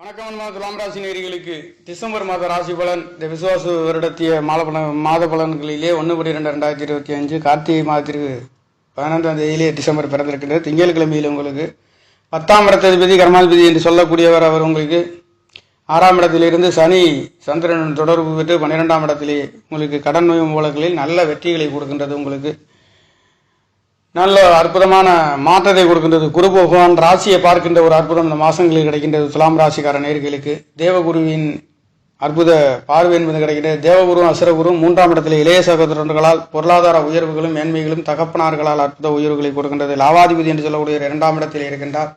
வணக்கம் அன்பா துலாம் ராசி நேரிகளுக்கு டிசம்பர் மாத ராசி பலன் இந்த விசுவாச வருடத்திய மாத பலன் மாத பலன்களிலே ஒன்று பன்னிரெண்டு ரெண்டாயிரத்தி இருபத்தி அஞ்சு கார்த்திகை மாதத்திற்கு பதினைந்தாம் தேதியிலே டிசம்பர் பிறந்திருக்கின்றது திங்கட்கிழமையில் உங்களுக்கு பத்தாம் இடத்ததிபதி கர்மாதிபதி என்று சொல்லக்கூடியவர் அவர் உங்களுக்கு ஆறாம் இடத்திலிருந்து சனி சந்திரன் தொடர்பு பெற்று பன்னிரெண்டாம் இடத்திலே உங்களுக்கு கடன் நோய் மூலங்களில் நல்ல வெற்றிகளை கொடுக்கின்றது உங்களுக்கு. நல்ல அற்புதமான மாற்றத்தை கொடுக்கின்றது. குரு பகவான் ராசியை பார்க்கின்ற ஒரு அற்புதம் இந்த மாதங்களில் கிடைக்கின்றது. துலாம் ராசிக்கார நேர்களுக்கு தேவகுருவின் அற்புத பார்வை என்பது கிடைக்கின்றது. தேவகுருவும் அசரகுரும் மூன்றாம் இடத்தில் இளைய சகோதரர்களால் பொருளாதார உயர்வுகளும் மேன்மைகளும் தகப்பனார்களால் அற்புத உயர்வுகளை கொடுக்கின்றது. லாவாதிபதி என்று சொல்லக்கூடிய இரண்டாம் இடத்தில் இருக்கின்றார்.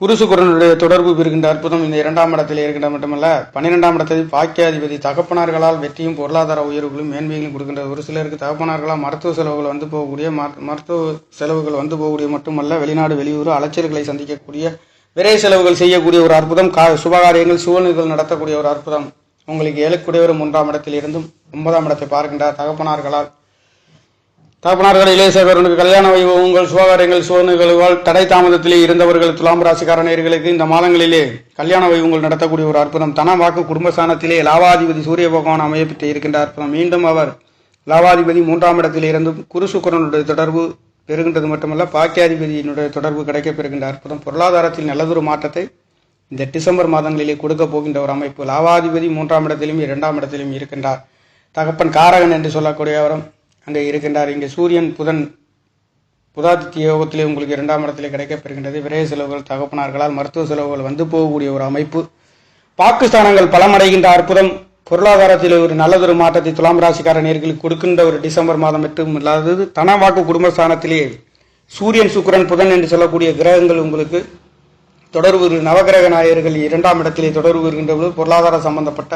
குருசுக்குரனுடைய தொடர்பு பெறுகின்ற அற்புதம் இந்த இரண்டாம் இடத்தில் இருக்கின்ற மட்டுமல்ல பன்னிரெண்டாம் இடத்தில் பாக்கியாதிபதி தகப்பனார்களால் வெற்றியும் பொருளாதார உயர்வுகளும் மேன்மைகளும் கொடுக்கின்றது. ஒரு சிலருக்கு தகப்பனார்களால் மருத்துவ செலவுகள் வந்து போகக்கூடிய மருத்துவ செலவுகள் வந்து போகக்கூடிய மட்டுமல்ல வெளிநாடு வெளியூர் அலைச்சல்களை சந்திக்கக்கூடிய விரை செலவுகள் செய்யக்கூடிய ஒரு அற்புதம் கா சுபகாரியங்கள் சூழ்நிலைகள் நடத்தக்கூடிய ஒரு அற்புதம். உங்களுக்கு ஏழுக்குடையவரும் மூன்றாம் இடத்தில் இருந்தும் ஒன்பதாம் இடத்தை பார்க்கின்றார் தகப்பனார்களால். தகப்பனார்கள் இளையசேகரனுக்கு கல்யாண வைபவங்கள் சுபகாரியங்கள் சோதனைகளால் தடை தாமதத்திலே இருந்தவர்கள் துலாம் ராசிக்கார நேயர்களுக்கு இந்த மாதங்களிலே கல்யாண வைபவங்கள் நடத்தக்கூடிய ஒரு அற்புதம். தன வாக்கு குடும்பஸ்தானத்திலே லாவாதிபதி சூரிய பகவான் அமையப்பட்டு இருக்கின்ற அற்புதம். மீண்டும் அவர் லாவாதிபதி மூன்றாம் இடத்தில் இருந்தும் குருசுக்கரனுடைய தொடர்பு பெறுகின்றது மட்டுமல்ல பாக்கியாதிபதியினுடைய தொடர்பு கிடைக்கப்பெறுகின்ற அற்புதம். பொருளாதாரத்தில் நல்லதொரு மாற்றத்தை இந்த டிசம்பர் மாதங்களிலே கொடுக்க போகின்ற ஒரு அமைப்பு. லாவாதிபதி மூன்றாம் இடத்திலும் இரண்டாம் இடத்திலும் இருக்கின்றார். தகப்பன் காரகன் என்று சொல்லக்கூடியவரும் அங்கே இருக்கின்றார். இங்கே சூரியன் புதன் புதாதித்ய யோகத்திலே உங்களுக்கு இரண்டாம் இடத்திலே கிடைக்கப்பெறுகின்றது. விரைய செலவுகள் தகப்பனார்களால் மருத்துவ செலவுகள் வந்து போகக்கூடிய ஒரு அமைப்பு. பாகிஸ்தானங்கள் பலமடைகின்ற அற்புதம் பொருளாதாரத்தில் ஒரு நல்லதொரு மாற்றத்தை துலாம் ராசிக்கார நேர்களுக்கு கொடுக்கின்ற ஒரு டிசம்பர் மாதம் மட்டும் இல்லாதது தனவாக்கு குடும்பஸ்தானத்திலே சூரியன் சுக்கரன் புதன் என்று சொல்லக்கூடிய கிரகங்கள் உங்களுக்கு தொடர்பு. நவகிரக நாயகர்கள் இரண்டாம் இடத்திலே தொடர்பு இருக்கின்ற பொருளாதார சம்பந்தப்பட்ட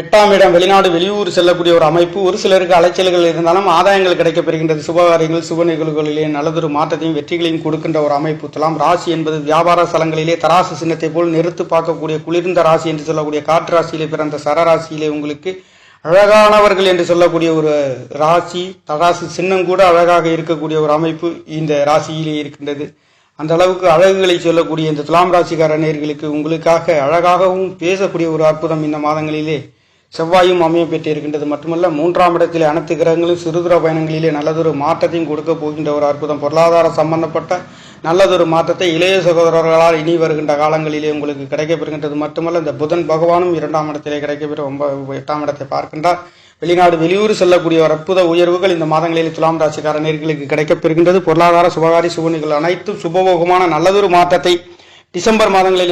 எட்டாம் இடம் வெளிநாடு வெளியூர் செல்லக்கூடிய ஒரு அமைப்பு. ஒரு சிலருக்கு அலைச்சல்கள் இருந்தாலும் ஆதாயங்கள் கிடைக்கப்பெறுகின்றது. சுபகாரியங்கள் சுப நிகழ்வுகளிலே நல்லதொரு மாற்றத்தையும் வெற்றிகளையும் கொடுக்கின்ற ஒரு அமைப்பு. துலாம் ராசி என்பது வியாபார ஸ்தலங்களிலே தராசு சின்னத்தை போல் நிறுத்து பார்க்கக்கூடிய குளிர்ந்த ராசி என்று சொல்லக்கூடிய காற்று ராசியிலே பிறந்த சரராசியிலே உங்களுக்கு அழகானவர்கள் என்று சொல்லக்கூடிய ஒரு ராசி தராசு சின்னம் கூட அழகாக இருக்கக்கூடிய ஒரு அமைப்பு இந்த ராசியிலே இருக்கின்றது. அந்த அளவுக்கு அழகுகளை சொல்லக்கூடிய இந்த துலாம் ராசிக்கார நேர்களுக்கு உங்களுக்காக அழகாகவும் பேசக்கூடிய ஒரு அற்புதம் இந்த மாதங்களிலே செவ்வாயும் அமைய பெற்றிருக்கின்றது மட்டுமல்ல மூன்றாம் இடத்திலே அனைத்து கிரகங்களும் சிறுதுர பயணங்களிலே நல்லதொரு மாற்றத்தையும் கொடுக்க போகின்ற ஒரு அற்புதம். பொருளாதார சம்பந்தப்பட்ட நல்லதொரு மாற்றத்தை இளைய சகோதரர்களால் இனி வருகின்ற காலங்களிலே உங்களுக்கு கிடைக்கப்பெறுகின்றது மட்டுமல்ல இந்த புதன் பகவானும் இரண்டாம் இடத்திலே கிடைக்கப்பெற ஒன்பது எட்டாம் இடத்தை பார்க்கின்றார். வெளிநாடு வெளியூர் செல்லக்கூடிய ஒரு அற்புத உயர்வுகள் இந்த மாதங்களில் துலாம் ராசிக்கார நேர்களுக்கு கிடைக்கப்பெறுகின்றது. பொருளாதார சுபகாரி சுபநிகள் அனைத்தும் சுபபோகமான நல்லதொரு மாற்றத்தை டிசம்பர் மாதங்களில்